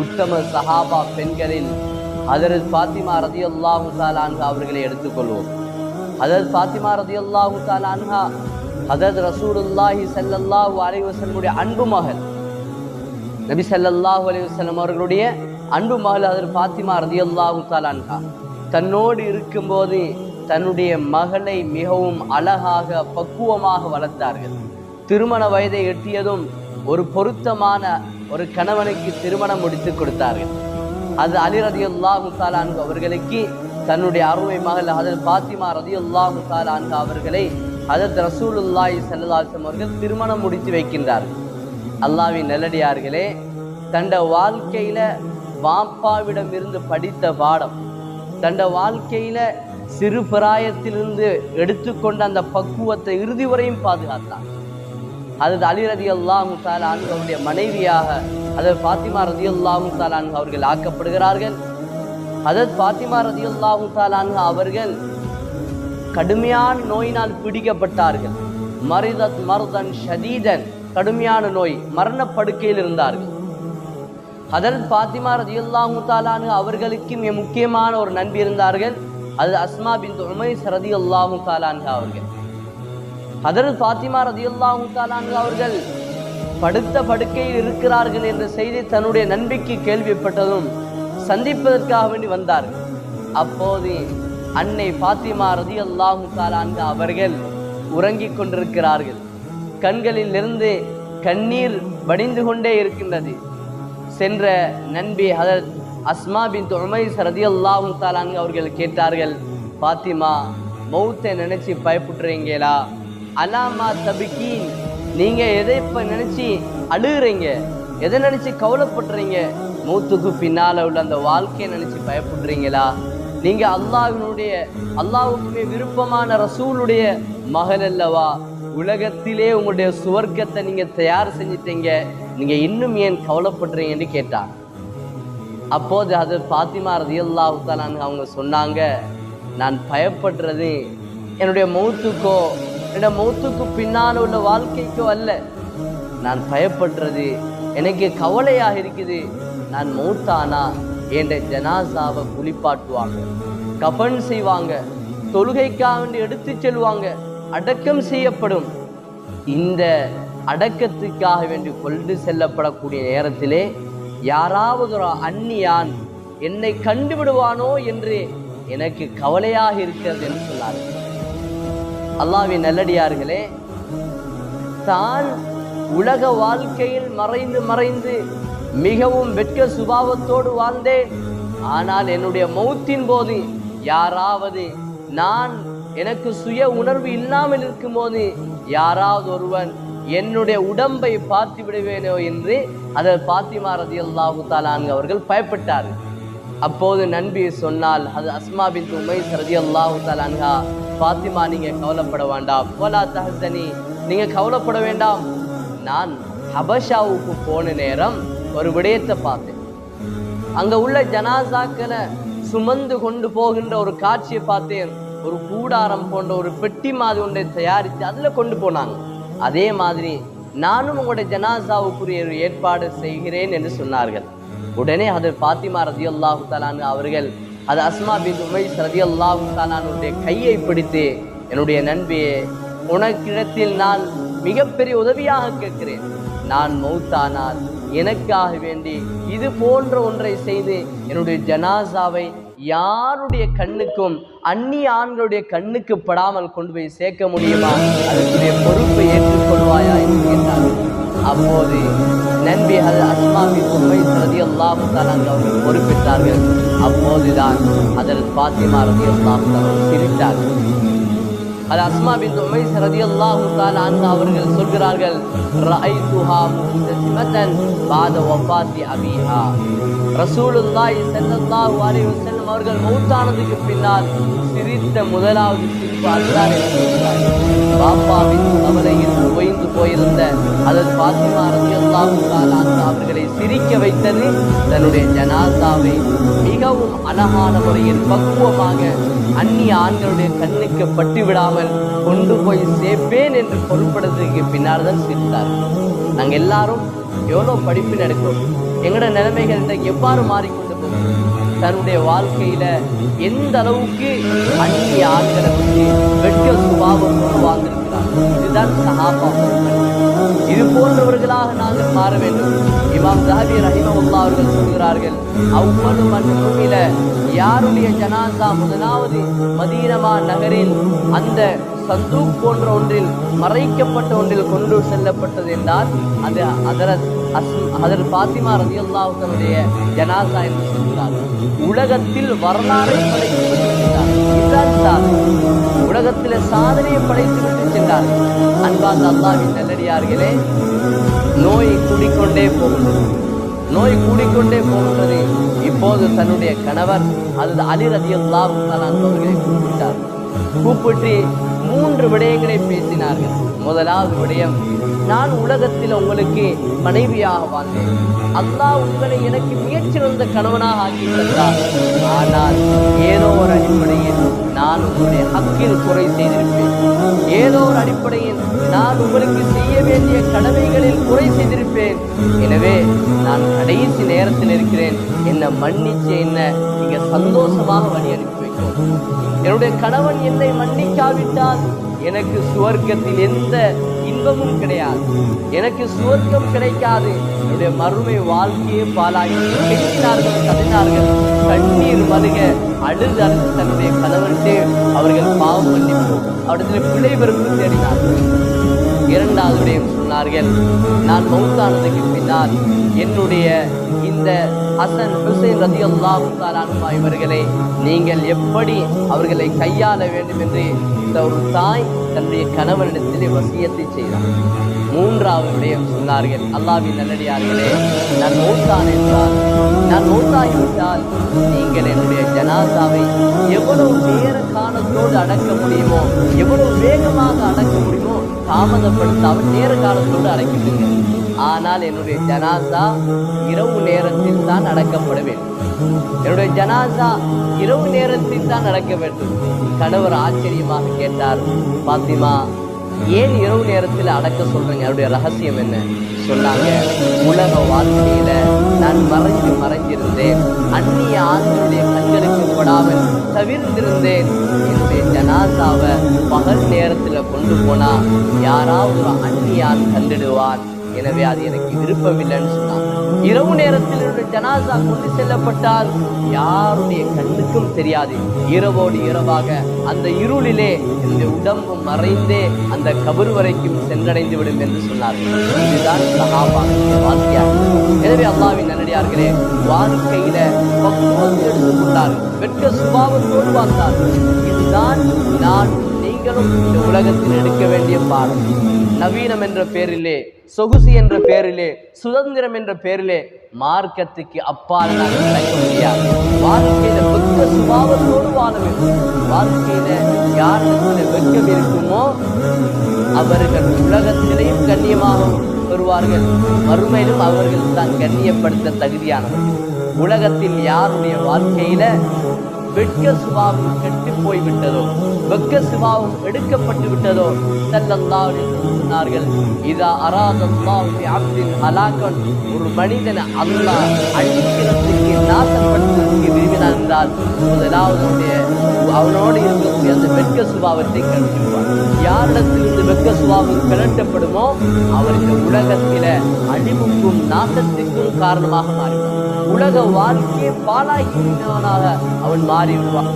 உத்தம சஹாபா பெண்களில் ஹதரத் ஃபாத்திமா ரதி அல்லாஹு தாலான்ஹா அவர்களை எடுத்துக்கொள்வோம். ஹதரத் ஃபாத்திமா ரதி அல்லாஹு தாலான்ஹா ஹதரத் ரசூலுல்லாஹி சல்லல்லாஹு அலைஹி வஸல்லமுடைய அன்பு மகள். நபி சல்லல்லாஹு அலைஹி வஸல்லம் அவர்களுடைய அன்பு மகள் அதர் ஃபாத்திமா ரதி அல்லாஹு தாலான்ஹா தன்னோடு இருக்கும்போது தன்னுடைய மகளை மிகவும் அழகாக பக்குவமாக வளர்த்தார்கள். திருமண வயதை எட்டியதும் ஒரு பொருத்தமான ஒரு கணவனுக்கு திருமணம் முடித்து கொடுத்தார்கள். அது அலி ரதி அல்லாஹு அவர்களுக்கு தன்னுடைய அருமை மகள் அதில் பாத்திமா ரதி அல்லாஹு தாலான்கு அவர்களை அதத் ரசூலுல்லாய் சல்லாசம் அவர்கள் திருமணம் முடித்து வைக்கின்றார்கள் அல்லாவின் நல்லடியார்களே தண்ட வாழ்க்கையில வாப்பாவிடம் இருந்து படித்த பாடம் தண்ட வாழ்க்கையில சிறு பிராயத்திலிருந்து எடுத்துக்கொண்ட அந்த பக்குவத்தை இறுதி வரையும் பாதுகாத்தான். அது அலி ரதி அல்லாஹு தாலான் அவருடைய மனைவியாக அதர் பாத்திமா ரதி அல்லாஹு தாலான் அவர்கள் ஆக்கப்படுகிறார்கள். அதர் பாத்திமா ரதி அல்லாஹு தாலான் அவர்கள் கடுமையான நோயினால் பிடிக்கப்பட்டார்கள். மரிதத் மருதன் ஷதீதன் கடுமையான நோய் மரணப்படுக்கையில் இருந்தார்கள். அதன் பாத்திமா ரதியுல்லாஹு தாலானு அவர்களுக்கு மிக முக்கியமான ஒரு நண்பி இருந்தார்கள். அது அஸ்மா பின் உமைஸ் ரதியுல்லாஹு தாலான்ஹு அவர்கள். அதர் பாத்திமா ரதியுல்லாஹு தாலான்ஹு அவர்கள் படுத்த படுக்கையில் இருக்கிறார்கள் என்ற செய்தி தன்னுடைய நண்பிக்கு கேள்விப்பட்டதும் சந்திப்பதற்காக வேண்டி வந்தார்கள் அப்போது அன்னை பாத்திமா ரதியுல்லாஹு தாலான்ஹு அவர்கள் உறங்கிக் கொண்டிருக்கிறார்கள். கண்களில் இருந்து கண்ணீர் வடிந்து கொண்டே இருக்கின்றது. சென்ற நண்பி ஹதரத் அஸ்மா பின் ரதி அல்லாஹு தாலான் அவர்கள் கேட்டார்கள் பாத்திமா மௌத்தை நினைச்சு பயப்படுறீங்களா? அலாமா தபிக்கீன் நீங்கள் எதை இப்போ நினச்சி அழுகுறீங்க? எதை நினச்சி கவலைப்படுறீங்க? மூத்துக்கு பின்னால் உள்ள அந்த வாழ்க்கையை நினச்சி பயப்படுறீங்களா? நீங்கள் அல்லாஹினுடைய அல்லாஹ்வுக்கு விருப்பமான ரசூலுடைய மகள் அல்லவா? உலகத்திலே உங்களுடைய சுவர்க்கத்தை நீங்கள் தயார் செஞ்சிட்டீங்க. நீங்கள் இன்னும் ஏன் கவலைப்படுறீங்கன்னு கேட்டாங்க. அப்போது அது பாத்திமா ரதியல்லாஹு அவங்க சொன்னாங்க நான் பயப்படுறது என்னுடைய மௌத்துக்கோ என்னுடைய மௌத்துக்கு பின்னால் உள்ள வாழ்க்கைக்கோ அல்ல. நான் பயப்படுறது எனக்கு கவலையாக இருக்குது. நான் மௌத்தானா? என்ற ஜனாசாவை குளிப்பாட்டுவாங்க. கபன் செய்வாங்க. தொழுகைக்காக வேண்டி எடுத்து செல்வாங்க. அடக்கம் செய்யப்படும். இந்த அடக்கத்துக்காக வேண்டி கொண்டு செல்லப்படக்கூடிய நேரத்திலே யாராவது ஒரு அந்நியான் என்னை கண்டுவிடுவானோ என்று எனக்கு கவலையாக இருக்கிறது என்று சொன்னார்கள். அல்லாவின் நல்லடியார்களே தான் உலக வாழ்க்கையில் மறைந்து மறைந்து மிகவும் வெட்க சுபாவத்தோடு வாழ்ந்தேன். ஆனால் என்னுடைய மௌத்தின் போது யாராவது நான் எனக்கு சுய உணர்வு இல்லாமல் இருக்கும்போது யாராவது ஒருவன் என்னுடைய உடம்பை பார்த்து விடுவேனோ என்று அதை பாத்திமா ரதி அல்லாஹு தாலான் அவர்கள் பயப்பட்டார்கள். அப்போது நன்பி சொன்னால் அது அஸ்மா பின் உமைஸ் ரதி அல்லாஹு தலான்கா பாத்திமா நீங்க கவலைப்பட வேண்டாம். போலா தஹசனி நீங்க கவலைப்பட வேண்டாம். நான் ஹபஷாவுக்கு போன நேரம் ஒரு விடயத்தை பார்த்தேன். அங்க உள்ள ஜனாசாக்களை சுமந்து கொண்டு போகின்ற ஒரு காட்சியை பார்த்தேன். ஒரு கூடாரம் போன்ற ஒரு பெட்டி மாதிரி ஒன்றை தயாரித்து அதில் கொண்டு போனாங்க. அதே மாதிரி நானும் உங்களுடைய ஜனாசாவுக்குரிய ஒரு ஏற்பாடு செய்கிறேன் என்று சொன்னார்கள். உடனே அது பாத்திமா ரதி அல்லாஹு தாலானு அவர்கள் அது அஸ்மா பின் உமைஸ் ரதி அல்லாஹு தாலானுடைய கையை பிடித்து என்னுடைய நண்பியே உனக்கிடத்தில் நான் மிகப்பெரிய உதவியாக கேட்கிறேன். நான் மௌத்தானால் எனக்காக வேண்டி இது போன்ற ஒன்றை செய்து என்னுடைய ஜனாசாவை யாருடைய கண்ணுக்கும் அந்நிய ஆண்களுடைய கண்ணுக்கு படாமல் கொண்டு போய் சேர்க்க முடியுமா? அதற்குரிய பொறுப்பை ஏற்றுக்கொள்வாயா? என்று கேட்டார் அப்போது நன்பி அது அஸ்மாமி உண்மை ரதி அல்லாஹு அவர்கள் பொறுப்பிட்டார்கள். அப்போதுதான் அதில் பாத்திமா ரதி அல்லாஹு அவர்கள் சிரித்தார்கள். அது அஸ்மா பின் உமைஸ் ரலியல்லாஹு தஆலா அன்ஹா அவர்கள் சொல்கிறார்கள் ரஐதுஹா முஹ்தசிமத்தன் பாத வஃபாத்தி அபிஹா. ரசூலுல்லாஹி ஸல்லல்லாஹு அலைஹி வஸல்லம் அவர்கள் மௌத்தானதுக்கு பின்னால் சிரித்த முதலாவது சிரிப்பு அதுதான் பாப்பாவின் கவலையில் ஓய்ந்து போயிருந்த அதன் பாத்திமா ரலியல்லாஹு அவர்களை சிரிக்க வைத்தது தன்னுடைய ஜனாசாவை மிகவும் அழகான முறையில் பக்குவமாக அந்நிய ஆண்களுடைய கண்ணுக்கு பட்டு விடாமல் கொண்டு போய் சேர்ப்பேன் என்று பொருட்படுறதுக்கு பின்னால் தான் சிரித்தார். நாங்கள் எல்லாரும் எவ்வளோ படிப்பு நடக்கிறோம் எங்களோட நிலைமைகள் இன்றைக்கு எவ்வாறு மாறிக்கொண்டு போகும் தன்னுடைய வாழ்க்கையில எந்த அளவுக்கு அந்நிய ஆண்களை பற்றி வெட்க சுபாவம் வாழ்ந்திருக்கிறார் இதுதான் சகாபா இது போன்றவர்களாக நாங்கள் மாற வேண்டும். இமாம் ஜஹபி ரஹிமவுல்லா அவர்கள் சொல்கிறார்கள் அவ்வளவு மண்ணில யாருடைய ஜனாசா முதலாவது மதீனமா நகரில் அந்த சந்தூக் போன்ற ஒன்றில் மறைக்கப்பட்ட ஒன்றில் கொண்டு செல்லப்பட்டது என்றால் அது அதரத் அதர் பாத்திமா ரதியுல்லாஹு ஜனாசா என்று சொல்கிறார்கள். உலகத்தில் வரலாறை படைத்து உலகத்தில் சாதனையை படைத்து விட்டு சென்றார். அன்பார்ந்த அல்லாவின் நல்லடியார்களே நோய் கூடிக்கொண்டே போகின்றது நோய் கூடிக்கொண்டே போகின்றது இப்போது தன்னுடைய கணவர் அல்லது அலி ரதியுல்லாஹு தஆலா அவர்களை கூப்பிட்டார். கூப்பிட்டு மூன்று விடயங்களை பேசினார்கள். முதலாவது விடயம் நான் உலகத்தில் உங்களுக்கு மனைவியாக வாழ்ந்தேன். அல்லாஹ் உங்களை எனக்கு மிகச்சிறந்த கணவனாக ஆக்கி தந்தார். ஆனால் ஏதோ ஒரு அடிப்படையில் நான் உங்களுடைய ஹக்கில் குறை செய்திருப்பேன். ஏதோ ஒரு அடிப்படையில் நான் உங்களுக்கு செய்ய வேண்டிய கடமைகளில் குறை செய்திருப்பேன். எனவே நான் கடைசி நேரத்தில் இருக்கிறேன். என்னை மன்னிச்சு என்ன நீங்கள் சந்தோஷமாக வழி அனுப்பி என்னுடைய கணவன் என்னை மன்னிக்காவிட்டால் எனக்கு சுவர்க்கத்தில் எந்த இன்பமும் கிடையாது. எனக்கு சுவர்க்கம் கிடைக்காது. என்னுடைய மறுமை வாழ்க்கையே பாலாகி கெட்டினார்கள் கதினார்கள் கண்ணீர் மருக அழுது அழுது தன்னுடைய கணவன்ட்டு அவர்கள் பாவம் மன்னிப்பு அவரிடத்தில் பிழை பெருமை தேடினார்கள். இரண்டாவது விடயம் சொன்னார்கள் நான் மௌத்தானதுக்கு பின்னால் என்னுடைய இந்த ஹசன் ஹுசைன் ரதி அல்லாஹு இவர்களை நீங்கள் எப்படி அவர்களை கையாள வேண்டும் என்று இந்த ஒரு தாய் தன்னுடைய கணவனிடத்திலே வசியத்தை செய்தார். மூன்றாவது விடயம் சொன்னார்கள் அல்லாவின் நல்லடியார்களே நான் மூத்தான் என்றால் நான் மூத்தாகிவிட்டால் நீங்கள் என்னுடைய ஜனாசாவை எவ்வளவு நேர காலத்தோடு அடக்க முடியுமோ எவ்வளவு வேகமாக அடக்க தாமதப்படுத்தாமல் நேர காலத்தோடு அடக்கிவிடுங்க ஆனால் என்னுடைய ஜனாசா இரவு நேரத்தில் தான் அடக்கப்பட வேண்டும். என்னுடைய ஜனாசா இரவு நேரத்தில் தான் நடக்க வேண்டும். கணவர் ஆச்சரியமாக கேட்டார் பாத்திமா ஏன் இரவு நேரத்தில் அடக்க சொல்றீங்க? அவருடைய ரகசியம் என்ன? சொன்னாங்க உலக வாழ்க்கையில நான் மறைஞ்சு மறைஞ்சிருந்தேன் அந்நிய ஆண்களுடைய கண்களுக்கு படாமல் தவிர்த்திருந்தேன் என்னுடைய ஜனாசாவை பகல் நேரத்தில் கொண்டு போனா யாராவது ஒரு அந்நிய ஆண் கண்டிடுவான் எனவே அது எனக்கு விருப்பமில்லைன்னு சொன்னான். இரவு நேரத்தில் என்னுடைய ஜனாசா கொண்டு செல்லப்பட்டால் யாருடைய கண்ணுக்கும் தெரியாது. இரவோடு இரவாக அந்த இருளிலே இந்த உடம்பு மறைந்தே அந்த கபர் வரைக்கும் சென்றடைந்து விடும் என்று சொன்னார்கள். இதுதான் சகாபாவுடைய வாழ்க்கையாகும் எனவே அல்லாவின் நன்னடியார்களே வாழ்க்கையில பக்குவத்தை எடுத்துக்கொண்டார்கள் வெட்க சுபாவத்தோடு வாழ்ந்தார்கள். இதுதான் நான் நீங்களும் இந்த உலகத்தில் எடுக்க வேண்டிய பாடம். நவீனம் என்ற பேரிலே சொகுசு என்ற பேரிலே சுதந்திரம் என்ற பேரிலே மார்க்கத்துக்கு அப்பால் முடியாது. வாழ்க்கையில வெட்க சுபாவத்தோடு வாழ வேண்டும். வாழ்க்கையில யாருக்கு வெட்கம் இருக்குமோ அவர்கள் உலகத்திலேயும் கண்ணியமாக வருவார்கள். மறுமையிலும் அவர்கள் தான் கண்ணியப்படுத்த தகுதியானவர் உலகத்தில் யாருடைய வாழ்க்கையில வெட்க சுபாவம் கெட்டு போய்விட்டதோ? வெக்க வெட்க சுபாவம் எடுக்கப்பட்டு விட்டதோ ஸல்லல்லாஹு சொன்னார்கள் இதா அராதல்லாஹு அப்தின் அலாக்கன் ஒரு மனிதனை அல்லாஹ் அழிக்கிறதுக்கு நாசப்படுத்துவதற்கு விரும்பினார் என்றால் முதலாவது அவனோடு இருக்கக்கூடிய அந்த வெட்க சுபாவத்தை கழிச்சுவார் யாரிடத்திலிருந்து வெட்க சுபாவம் கிளட்டப்படுமோ அவருக்கு உலகத்தில அழிவுக்கும் நாசத்திற்கும் காரணமாக மாறிவிடும். உலக வாழ்க்கையை பாலாகினவனாக அவன் மாறிவிடுவான்.